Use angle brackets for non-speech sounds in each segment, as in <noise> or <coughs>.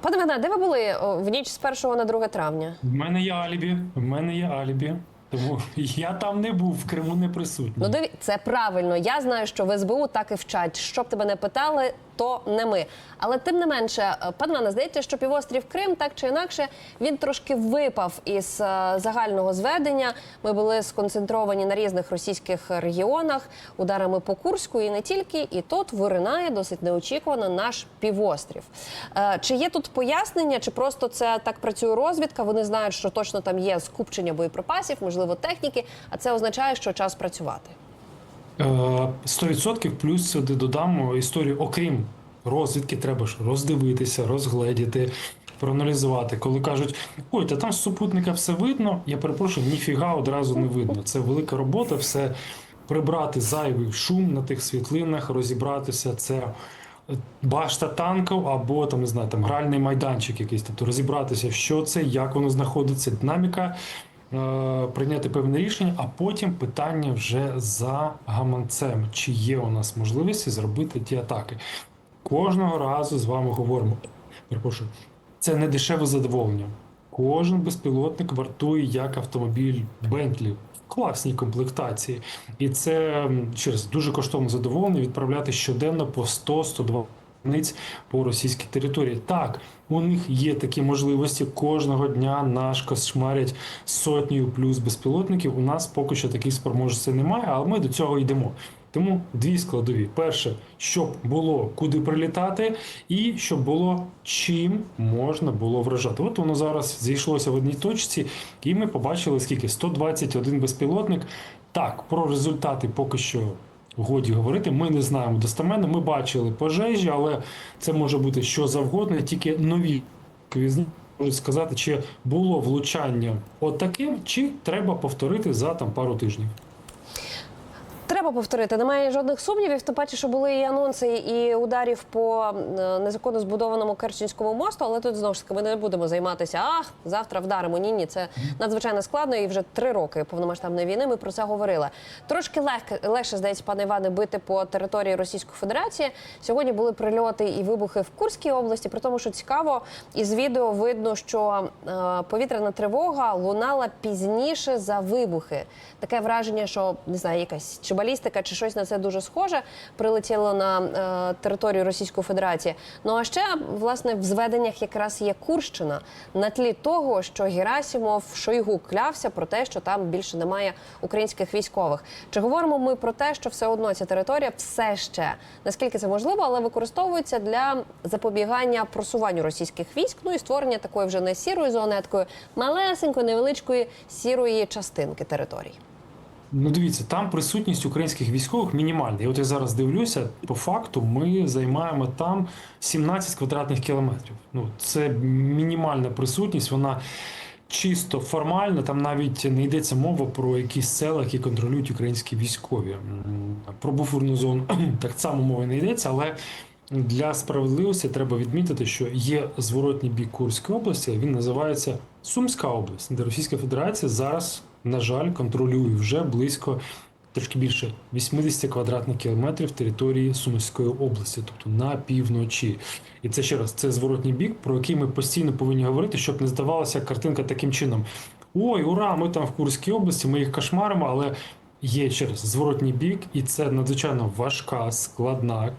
Пане Богдане, де ви були в ніч з 1 на 2 травня? В мене є алібі. В мене є алібі. Тому <laughs> я там не був, в Криму не присутній. Ну, диві, це правильно. Я знаю, що в СБУ так і вчать. Щоб тебе не питали, то не ми. Але тим не менше, е, пане Іване, здається, що півострів Крим так чи інакше він трошки випав із е, загального зведення. Ми були сконцентровані на різних російських регіонах, ударами по Курську і не тільки. І тут виринає досить неочікувано наш півострів. Е, Чи є тут пояснення, чи просто це так працює розвідка? Вони знають, що точно там є скупчення боєприпасів, можливо, техніки, а це означає, що час працювати. Е, 100% плюс сюди додам історію, окрім розвідки, треба ж роздивитися, розгледіти, проаналізувати. Коли кажуть, ой, та там з супутника все видно, я перепрошую, ніфіга одразу не видно. Це велика робота, все прибрати зайвий шум на тих світлинах, розібратися. Це е, башта танків або там не знаю, там гральний майданчик якийсь, тобто розібратися, що це, як воно знаходиться, динаміка. е, Прийняти певне рішення, а потім питання вже за гаманцем, чи є у нас можливості зробити ті атаки. Кожного разу з вами говоримо. Перепрошую, це не дешеве задоволення. Кожен безпілотник вартує як автомобіль Бентлі в класній комплектації. І це через дуже коштовне задоволення відправляти щоденно по 100-102 одиниць по російській території. Так, у них є такі можливості. Кожного дня наш кошмарять сотнею плюс безпілотників. У нас поки що таких спроможностей немає, але ми до цього йдемо. Тому дві складові: перше, щоб було куди прилітати, і щоб було чим можна було вражати. От воно зараз зійшлося в одній точці, і ми побачили скільки 121 безпілотник. Так, про результати поки що годі говорити. Ми не знаємо достеменно. Ми бачили пожежі, але це може бути що завгодно, тільки нові квізні можуть сказати, чи було влучання отаким, чи треба повторити за там пару тижнів. Треба повторити, немає жодних сумнівів. Тим паче, що були і анонси і ударів по е, незаконно збудованому Керченському мосту. Але тут знову ж таки ми не будемо займатися. Ах, завтра вдаримо. Ні, ні, це надзвичайно складно. І вже три роки повномасштабної війни ми про це говорили. Трошки легке легше здається, пане Іване, бити по території Російської Федерації. Сьогодні були прильоти і вибухи в Курській області. При тому, що цікаво, із відео видно, що е, повітряна тривога лунала пізніше за вибухи. Таке враження, що не знаю, якась чи балістика, чи щось на це дуже схоже прилетіло на е, територію Російської Федерації. Ну а ще власне в зведеннях якраз є Курщина на тлі того, що Герасімов Шойгу клявся про те, що там більше немає українських військових. Чи говоримо ми про те, що все одно ця територія все ще наскільки це можливо, але використовується для запобігання просуванню російських військ, ну і створення такої вже не сірої зони, а такої малесенької, невеличкої сірої частинки території. Ну, дивіться, там присутність українських військових мінімальна. І от я зараз дивлюся, по факту ми займаємо там 17 квадратних кілометрів. Ну, це мінімальна присутність, вона чисто формальна. Там навіть не йдеться мова про якісь села, які контролюють українські військові. Про буферну зону <clears throat> так само мови не йдеться, але. Для справедливості треба відмітити, що є зворотній бік Курської області. Він називається Сумська область, де Російська Федерація зараз, на жаль, контролює вже близько трошки більше 80 квадратних кілометрів території Сумської області, тобто на півночі. І це ще раз це зворотній бік, про який ми постійно повинні говорити, щоб не здавалася картинка таким чином: ой, ура! Ми там в Курській області, ми їх кошмаримо, але є через зворотній бік, і це надзвичайно важка, складна.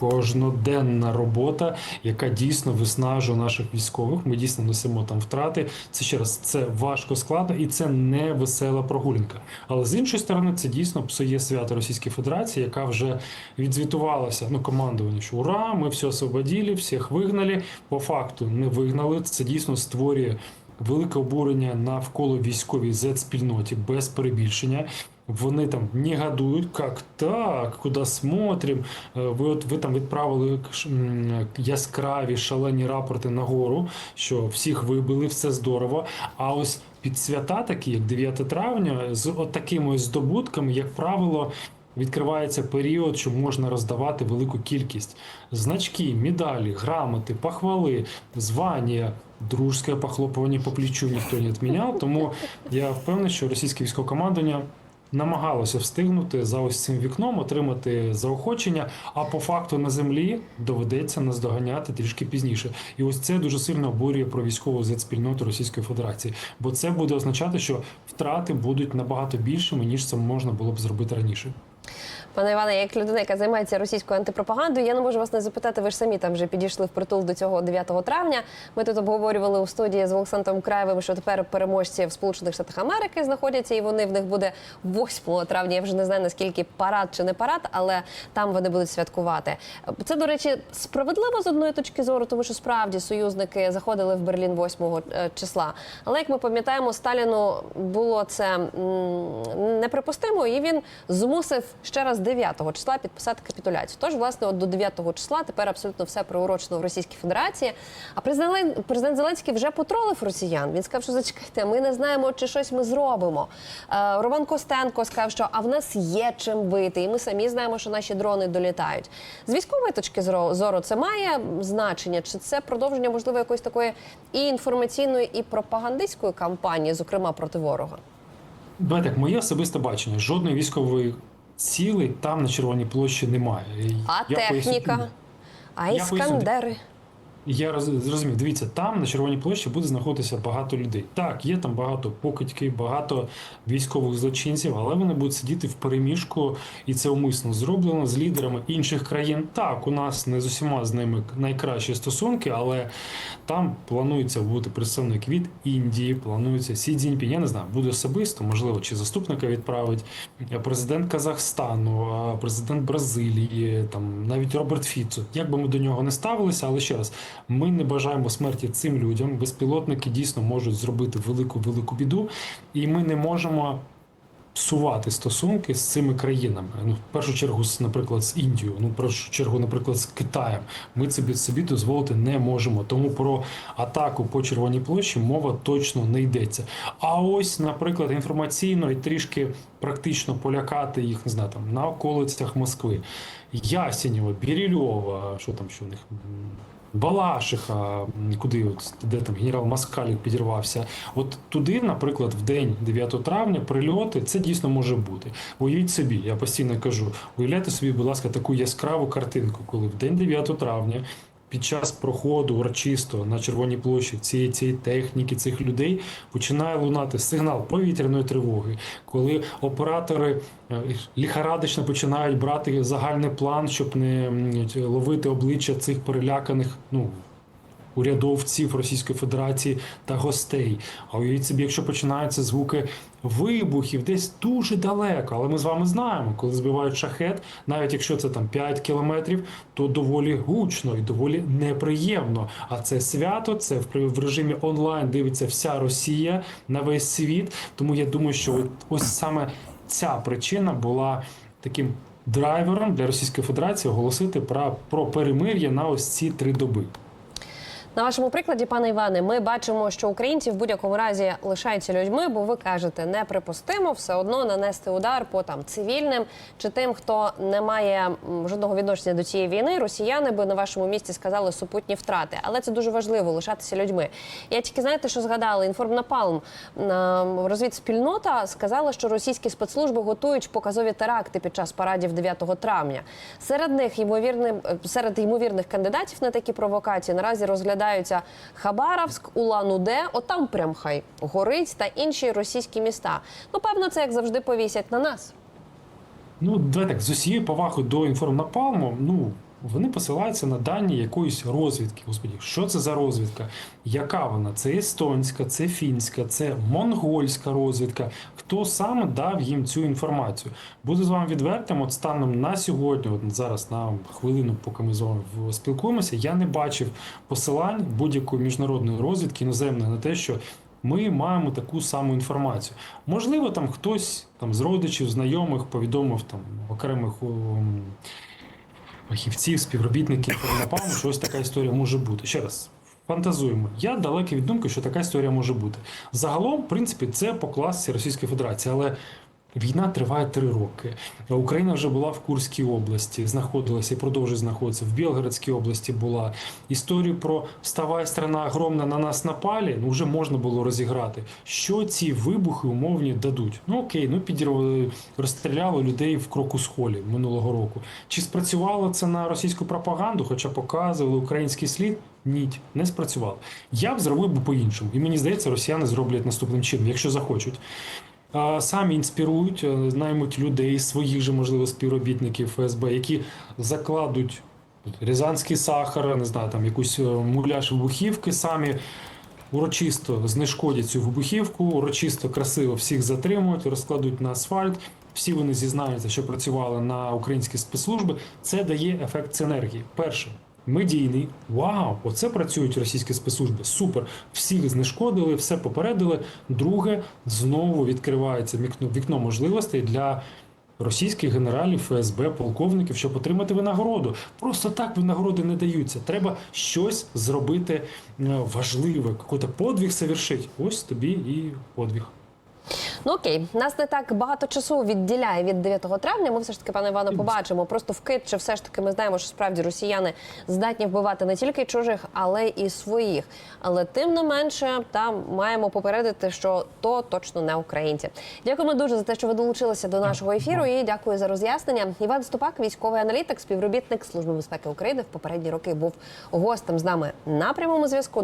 Кожноденна робота, яка дійсно виснажує наших військових. Ми дійсно несемо там втрати. Це ще раз це важко складно і це не весела прогулянка. Але з іншої сторони, це дійсно псує свято Російської Федерації, яка вже відзвітувалася ну командування, що ура, ми все освободили, всіх вигнали. По факту не вигнали. Це дійсно створює велике обурення навколо військовій Z-спільноті без перебільшення. Вони там негодують, як так, куди смотрим. Е, Ви от ви там відправили яскраві шалені рапорти нагору, що всіх вибили, все здорово. А ось під свята, такі як 9 травня, з от такими ось здобутками, як правило. Відкривається період, що можна роздавати велику кількість значки, медалі, грамоти, похвали, звання, дружське похлопування по плечу ніхто не відміняв. Тому я впевнений, що російське військове командування намагалося встигнути за ось цим вікном, отримати заохочення. А по факту на землі доведеться наздоганяти трішки пізніше. І ось це дуже сильно обурює про військову зет-спільноту Російської Федерації, бо це буде означати, що втрати будуть набагато більшими ніж це можна було б зробити раніше. Пане Іване, як людина, яка займається російською антипропагандою, я не можу вас не запитати. Ви ж самі там вже підійшли в притул до цього 9 травня. Ми тут обговорювали у студії з Олександром Краєвим, що тепер переможці в Сполучених Штатах Америки знаходяться, і вони в них буде 8 травня. Я вже не знаю наскільки парад чи не парад, але там вони будуть святкувати. Це, до речі, справедливо з одної точки зору, тому що справді союзники заходили в Берлін 8 е, числа. Але як ми пам'ятаємо, Сталіну було це неприпустимо, і він змусив ще раз 9 числа підписати капітуляцію. Тож, власне, от до 9 числа тепер абсолютно все приурочено в Російській Федерації. А президент, президент Зеленський вже потролив росіян. Він сказав, що зачекайте, ми не знаємо, чи щось ми зробимо. Е, Роман Костенко сказав, що а в нас є чим бити, і ми самі знаємо, що наші дрони долітають. З військової точки зору- це має значення? Чи це продовження можливо якоїсь такої і інформаційної, і пропагандистської кампанії, зокрема проти ворога? Давайте моє особисте бачення. Жодної військової цілі там на Червоній площі немає. А я поясню- техніка, а Я іскандери. Я роз- зрозумів, дивіться, там на Червоній площі буде знаходитися багато людей. Так, є там багато покидьків, багато військових злочинців, але вони будуть сидіти в переміжку, і це умисно зроблено з лідерами інших країн. Так, у нас не з усіма з ними найкращі стосунки, але там планується бути представник від Індії, планується Сі Цзіньпінь, я не знаю, буде особисто, можливо, чи заступника відправить президент Казахстану, президент Бразилії, там навіть Роберт Фіцо. Як би ми до нього не ставилися, але ще раз, ми не бажаємо смерті цим людям. Безпілотники дійсно можуть зробити велику велику біду, і ми не можемо. Псувати стосунки з цими країнами. Ну, в першу чергу, з, наприклад, з Індією, ну, в першу чергу, наприклад, з Китаєм. Ми це собі дозволити не можемо. Тому про атаку по Червоній площі мова точно не йдеться. А ось, наприклад, інформаційно і трішки практично полякати їх, не знаю, там на околицях Москви. Ясенєва, Бірільова, що там що в них. Балашиха, куди от де там генерал Маскалік підірвався. От туди, наприклад, в день 9 травня прильоти це дійсно може бути. Уявіть собі, я постійно кажу, уявляйте собі, будь ласка, таку яскраву картинку, коли в день 9 травня. Під час проходу урочисто на Червоній площі цієї цієї техніки, цих людей починає лунати сигнал повітряної тривоги, коли оператори е, ліхарадично починають брати загальний план, щоб не ловити обличчя цих переляканих ну, урядовців Російської Федерації та гостей. А уявіть собі, якщо починаються звуки вибухів десь дуже далеко, але ми з вами знаємо, коли збивають шахет, навіть якщо це там 5 кілометрів, то доволі гучно і доволі неприємно. А це свято, це в режимі онлайн дивиться вся Росія на весь світ. Тому я думаю, що от ось саме ця причина була таким драйвером для Російської Федерації оголосити про, про перемир'я на ось ці три доби. На вашому прикладі, пане Іване, ми бачимо, що українці в будь-якому разі лишаються людьми, бо ви кажете, неприпустимо все одно нанести удар по там цивільним чи тим, хто не має жодного відношення до цієї війни. Росіяни би на вашому місці сказали супутні втрати, але це дуже важливо лишатися людьми. Я тільки знаєте, що згадала інформнапалм розвідспільнота сказала, що російські спецслужби готують показові теракти під час парадів 9 травня. Серед них ймовірним серед ймовірних кандидатів на такі провокації наразі розглядаються Хабаровськ, Улан-Удэ, отам прям хай горить та інші російські міста. Ну певно, це як завжди повісять на нас. Ну, давай так, з усією повагою до інформнапалму, ну, вони посилаються на дані якоїсь розвідки. Господі, що це за розвідка? Яка вона? Це естонська, це фінська, це монгольська розвідка. Хто саме дав їм цю інформацію? Буду з вами відвертим. От станом на сьогодні, от зараз на хвилину, поки ми з вами спілкуємося, я не бачив посилань будь-якої міжнародної розвідки іноземної на те, що ми маємо таку саму інформацію. Можливо, там хтось там з родичів, знайомих повідомив там окремих фахівців, співробітників <coughs> напевно, що ось така історія може бути. Ще раз. Фантазуємо. Я далекий від думки, що така історія може бути. Загалом, в принципі, це по класі Російської Федерації, але Війна триває три роки. Україна вже була в Курській області, знаходилася і продовжує знаходитися. В Білгородській області була. Історію про «Вставай, страна огромна, на нас напалі» ну, вже можна було розіграти. Що ці вибухи умовні дадуть? Ну окей, ну підірвали, розстріляли людей в Крокус-холі минулого року. Чи спрацювало це на російську пропаганду, хоча показували український слід? Ні, не спрацювало. Я б зробив би по-іншому. І мені здається, росіяни зроблять наступним чином, якщо захочуть. Самі інспірують, е, наймуть людей, своїх же, можливо, співробітників ФСБ, які закладуть рязанський сахар, не знаю, там якусь е, муляж вибухівки, самі урочисто знешкодять цю вибухівку, урочисто красиво всіх затримують, розкладуть на асфальт. Всі вони зізнаються, що працювали на українські спецслужби. Це дає ефект синергії. Перше. Медійний, вау, оце працюють російські спецслужби. Супер. Всіх знешкодили, все попередили. Друге, знову відкривається вікно, вікно можливостей для російських генералів, ФСБ, полковників, щоб отримати винагороду. Просто так винагороди не даються. Треба щось зробити е, важливе, якийсь подвиг совершити. Ось тобі і подвиг. Ну окей, нас не так багато часу відділяє від 9 травня. Ми все ж таки, пане Івано, побачимо. Просто вкид, чи все ж таки ми знаємо, що справді росіяни здатні вбивати не тільки чужих, але і своїх. Але тим не менше, там маємо попередити, що то точно не українці. Дякуємо дуже за те, що ви долучилися до нашого ефіру. І дякую за роз'яснення. Іван Ступак, військовий аналітик, співробітник Служби безпеки України в попередні роки був гостем з нами на прямому зв'язку.